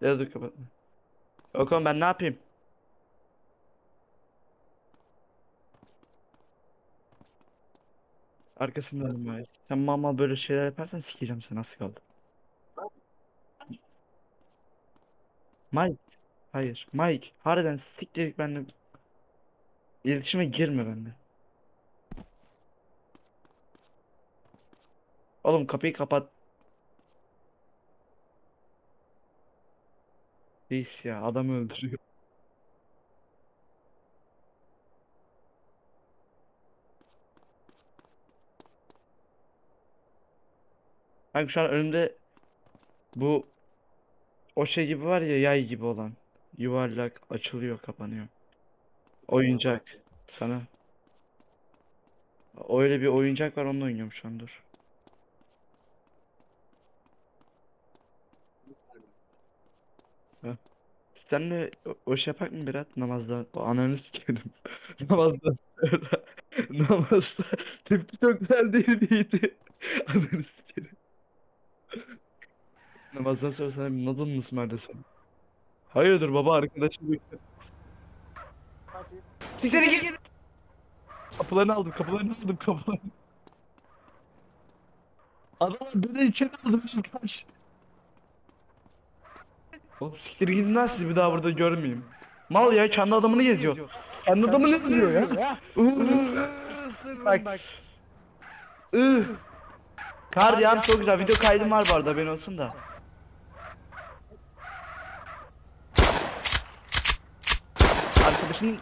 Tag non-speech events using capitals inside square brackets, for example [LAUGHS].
Ya dur kapatma. Yok oğlum ben ne yapayım? Arkasındayım ben. Sen mama böyle şeyler yaparsan sikeceğim seni nasıl kaldı? Mike. Hayır. Mike. Harbiden siktir benimle. İletişime girme benimle. Oğlum kapıyı kapat. Reis ya adamı öldürüyor. Ben şu an önümde bu o şey gibi var ya yay gibi olan. Yuvarlak açılıyor kapanıyor. Oyuncak sana. Öyle bir oyuncak var onunla oynuyorum şu an dur. Senle o, o şey yapak mı Berat namazda? O ananı sikerim. [LAUGHS] Namazda. [LAUGHS] Namazda tepki çok güzel değil miydi? Ananı sikerim. Namazdan sonra sana bir nadıl mı ısmarlasam? Hayırdır baba arkadaşım bekle. Siktir git. Kapılarını aldım kapılarını aldım kapılarını. Adam beni içeri aldım şimdi kaç. Oğlum siktir gidin lan sizi bir daha burada görmeyeyim. Mal ya kendi adamını geziyor. Kendi adamını geziyor ya. Bak. Ih. Kar yağan çok güzel. Video kaydım var bu arada ben olsun da. Arkadaşın